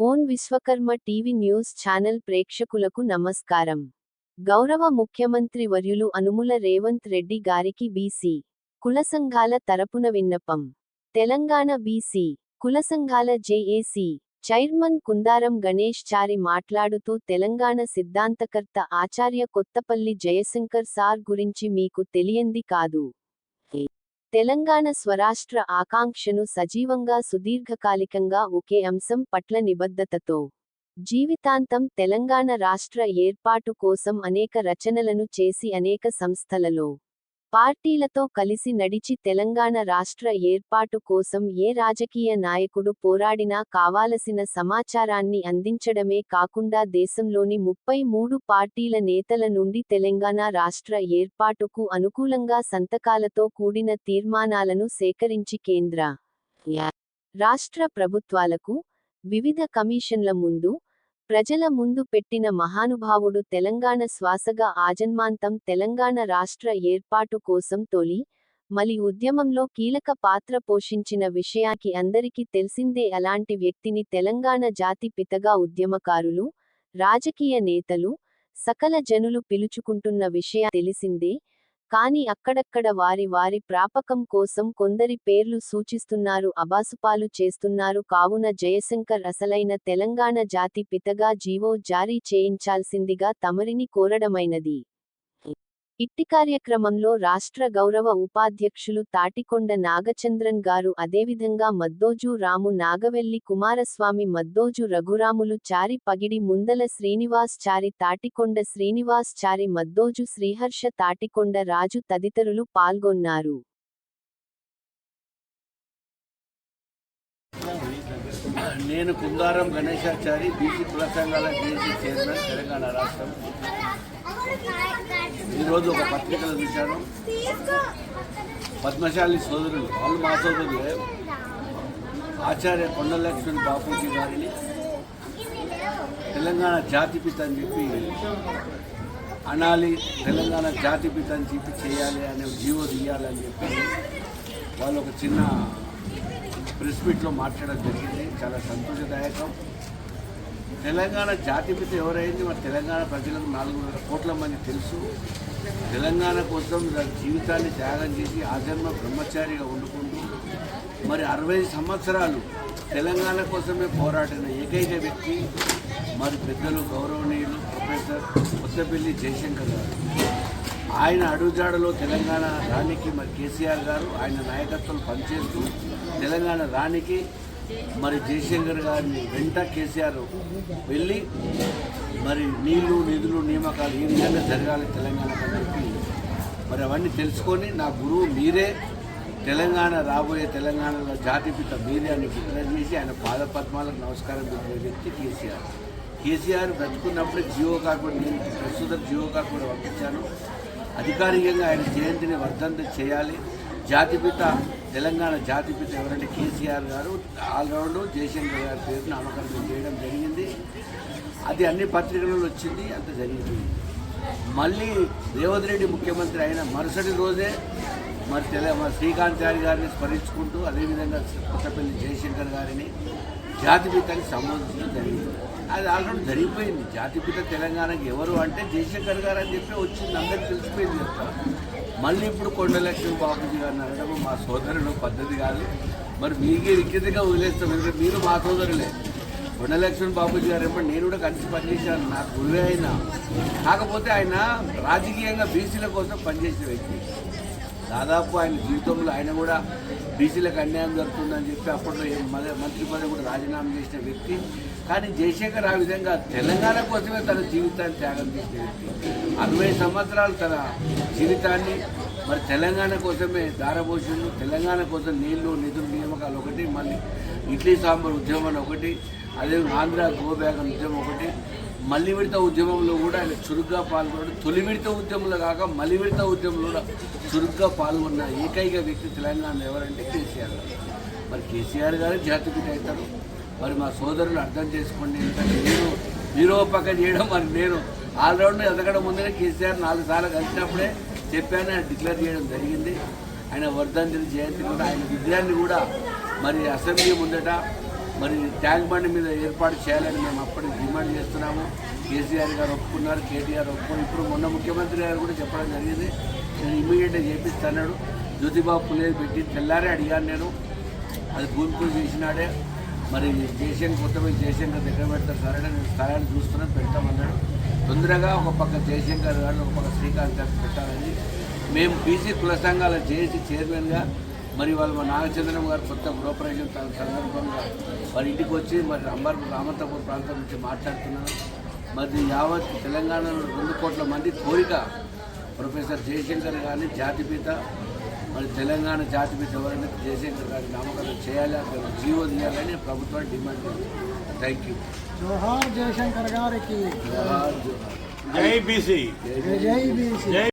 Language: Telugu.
Own Vishwakarma TV news channel ప్రేక్షకులకు నమస్కారం. గౌరవ ముఖ్యమంత్రి వర్యులు అనుముల రేవంత్ రెడ్డి గారికి బీసీ కుల సంఘాల తరపున విన్నపం. తెలంగాణ బీసీ కుల సంఘాల జేఏసీ చైర్మన్ కుందారం గణేష్ చారి మాట్లాడుతూ తెలంగాణ సిద్ధాంతకర్త ఆచార్య కొత్తపల్లి జయశంకర్ సార్ గురించి మీకు తెలియంది కాదు. తెలంగాణ స్వరాష్ట్ర ఆకాంక్షను సజీవంగా సుదీర్ఘకాలికంగా ఒకే అంశం పట్ల నిబద్ధతతో జీవితాంతం తెలంగాణ రాష్ట్ర ఏర్పాటు కోసం అనేక రచనలను చేసి అనేక సంస్థలలో పార్టీలతో కలిసి నడిచి తెలంగాణ రాష్ట్ర ఏర్పాటు కోసం ఏ రాజకీయ నాయకుడు పోరాడినా కావాలసిన సమాచారాన్ని అందించడమే కాకుండా దేశంలోని ముప్పై మూడు పార్టీల నేతల నుండి తెలంగాణ రాష్ట్ర ఏర్పాటుకు అనుకూలంగా సంతకాలతో కూడిన తీర్మానాలను సేకరించి కేంద్ర రాష్ట్ర ప్రభుత్వాలకు వివిధ కమిషన్ల ముందు ప్రజల ముందు పెట్టిన మహానుభావుడు తెలంగాణ శ్వాసగా ఆజన్మాంతం తెలంగాణ రాష్ట్ర ఏర్పాటు కోసం తొలి మలి ఉద్యమంలో కీలక పాత్ర పోషించిన విషయానికి అందరికీ తెలిసిందే అలాంటి వ్యక్తిని తెలంగాణ జాతి పితగా ఉద్యమకారులు రాజకీయ నేతలు సకల జనులు పిలుచుకుంటున్న విషయం తెలిసిందే కాని అక్కడక్కడ వారి వారి ప్రాపకం కోసం కొందరి పేర్లు సూచిస్తున్నారు అబాసుపాలు చేస్తున్నారు. కావున జయశంకర్ అసలైన తెలంగాణ జాతి పితగా జీవో జారీ చేయించాల్సిందిగా తమరిని కోరడమైనది. ఇట్టి కార్యక్రమంలో రాష్ట్ర గౌరవ ఉపాధ్యక్షులు తాటికొండ నాగచంద్రన్ గారు అదేవిధంగా మద్దోజు రాము నాగవెల్లి కుమారస్వామి మద్దోజు రఘురాములు చారి పగిడి ముందల శ్రీనివాస్ చారి తాటికొండ శ్రీనివాస్ చారి మద్దోజు శ్రీహర్ష తాటికొండ రాజు తదితరులు పాల్గొన్నారు. నేను కుందారం గణేశాచారి బీసీ కుల సంఘాల జేసీ చైర్మన్ తెలంగాణ రాష్ట్రం. ఈరోజు ఒక పత్రికలో చూశాను. పద్మశాలి సోదరులు వాళ్ళు మా సోదరులే. ఆచార్య కొండలక్ష్మణ్ బాపూజీ గారిని తెలంగాణ జాతిపిత అని చెప్పి అనాలి తెలంగాణ జాతిపిత అని చెప్పి చేయాలి అనే జీవో తీయాలని చెప్పి వాళ్ళు ఒక చిన్న ప్రెస్ మీట్లో మాట్లాడడం జరిగింది. చాలా సంతోషదాయకం. తెలంగాణ జాతిపిత ఎవరైంది? మరి తెలంగాణ ప్రజలకు నాలుగున్నర కోట్ల మంది తెలుసు. తెలంగాణ కోసం జీవితాన్ని త్యాగం చేసి ఆజన్మ బ్రహ్మచారిగా వండుకుంటూ మరి అరవై సంవత్సరాలు తెలంగాణ కోసమే పోరాడిన ఏకైక వ్యక్తి మరి పెద్దలు గౌరవనీయులు ప్రొఫెసర్ కొత్తపల్లి జయశంకర్ గారు. ఆయన అడుగుజాడలో తెలంగాణ రాణికి మరి కేసీఆర్ గారు ఆయన నాయకత్వం పనిచేస్తూ తెలంగాణ రాణికి మరి జయశంకర్ గారిని వెంట కేసీఆర్ వెళ్ళి మరి నీళ్ళు నిధులు నియామకాలు ఈ విధంగా జరగాలి తెలంగాణకు అని చెప్పి మరి అవన్నీ తెలుసుకొని నా గురువు మీరే తెలంగాణ రాబోయే తెలంగాణలో జాతిపిత మీరే అని డిక్లేర్ చేసి ఆయన పాదపద్మాలకు నమస్కారం పెట్టే వ్యక్తి కేసీఆర్. కేసీఆర్ బ్రతుకున్నప్పుడే జియో కార్పొరేట్ నేను ప్రస్తుతం జియో కార్పొరేట్ పంపించాను. అధికారికంగా ఆయన జయంతిని వర్ధంతి చేయాలి. జాతిపిత తెలంగాణ జాతిపిత ఎవరంటే కేసీఆర్ గారు ఆల్రౌండ్ జయశంకర్ గారి పేరు నామకరణం చేయడం జరిగింది. అది అన్ని పత్రికలలో వచ్చింది అంత జరిగింది. మళ్ళీ రేవంత్ రెడ్డి ముఖ్యమంత్రి అయిన మరుసటి రోజే మరి తెల శ్రీకాంత్ చారి గారిని స్మరించుకుంటూ అదేవిధంగా కొత్తపల్లి జయశంకర్ గారిని జాతిపితని సంబోధించడం జరిగింది. అది ఆల్రెడీ జరిగిపోయింది. జాతిపిత తెలంగాణకి ఎవరు అంటే జయశంకర్ గారు అని చెప్పి వచ్చింది. అందరికి తెలిసిపోయింది చెప్తారు మళ్ళీ ఇప్పుడు కొండలక్ష్మి బాబుజీ గారిని అనడం మా సోదరుడు పద్ధతి కాదు. మరి మీకే విఖ్యతగా వదిలేస్తాం. ఎందుకంటే మీరు మా సోదరులే. కొండలక్ష్మణ్ బాబుజీ గారు ఏమో నేను కూడా కలిసి పనిచేశాను. నాకు గురువే అయినా కాకపోతే ఆయన రాజకీయంగా బీసీల కోసం పనిచేసిన వ్యక్తి. దాదాపు ఆయన జీవితంలో ఆయన కూడా బీసీలకు అన్యాయం జరుగుతుందని చెప్పి అప్పట్లో మంత్రి పదవి కూడా రాజీనామా చేసిన వ్యక్తి. కానీ జయశేఖర్ ఆ విధంగా తెలంగాణ కోసమే తన జీవితాన్ని త్యాగం చేసిన వ్యక్తి. అరవై సంవత్సరాలు తన జీవితాన్ని మరి తెలంగాణ కోసమే దారపోషులు తెలంగాణ కోసం నీళ్ళు నిధులు నియామకాలు ఒకటి మళ్ళీ ఇడ్లీ సాంబార్ ఉద్యమం ఒకటి అదే ఆంధ్ర గోబ్యాగన్ ఉద్యమం ఒకటి మల్లి విడత ఉద్యమంలో కూడా ఆయన చురుగ్గా పాల్గొన్నాడు. తొలి విడత ఉద్యమంలో కాక మల్లి విడత ఉద్యమంలో కూడా చురుగ్గా పాల్గొన్న ఏకైక వ్యక్తి తెలంగాణలో ఎవరంటే కేసీఆర్ గారు. మరి కేసీఆర్ గారు జాతిపిత అవుతారు. మరి మా సోదరులు అర్థం చేసుకోండి ఎందుకంటే మీరు మీరు పక్క చేయడం మరి నేను ఆల్రౌండ్ ఎదగడం ముందరే కేసీఆర్ నాలుగు సార్లు కలిసినప్పుడే చెప్పాను ఆయన డిక్లేర్ చేయడం జరిగింది. ఆయన వర్ధంతి జయంతి కూడా ఆయన విజయాన్ని కూడా మరి అసెంబ్లీ ముందట మరి ట్యాంక్ బండి మీద ఏర్పాటు చేయాలని మేము అప్పటికి డిమాండ్ చేస్తున్నాము. కేసీఆర్ గారు ఒప్పుకున్నారు కేటీఆర్ ఒప్పుకున్నారు ఇప్పుడు మొన్న ముఖ్యమంత్రి గారు కూడా చెప్పడం జరిగింది. నేను ఇమీడియట్గా చేపిస్తాడు జ్యోతిబాబు పులే పెట్టి తెల్లారే అడిగాను నేను. అది భూమి పూజ చేసినాడే. మరి జయశంకర్ కొత్తపై జయశంకర్ దగ్గర పెడతారు. సరే నేను స్థలాన్ని చూస్తున్నాను పెడతామన్నాడు తొందరగా ఒక పక్క జయశంకర్ గారు ఒక పక్క శ్రీకాంత్ గారు పెట్టాలని. మేము బీసీ కుల సంఘాల జేఏసీ చైర్మన్గా మరి వాళ్ళు మా నాగచంద్రం గారు కొత్త గృహప్రవేశం సందర్భంగా వారి ఇంటికి వచ్చి మరి అంబర్ రామంతపూర్ ప్రాంతం నుంచి మాట్లాడుతున్నాను మరి యావత్ తెలంగాణలో రెండు కోట్ల మంది కోరిక ప్రొఫెసర్ జయశంకర్ గారిని జాతిపిత మరి తెలంగాణ జాతిపిత ఎవరైనా జయశంకర్ గారి నామకరణం చేయాలి అక్కడ జీవో తీయాలని ప్రభుత్వాన్ని డిమాండ్ చేస్తుంది థ్యాంక్ యూ. జోహార్ జయశంకర్ గారికి జోహార్ జోహార్. జై బీసీ. జై బీసీ.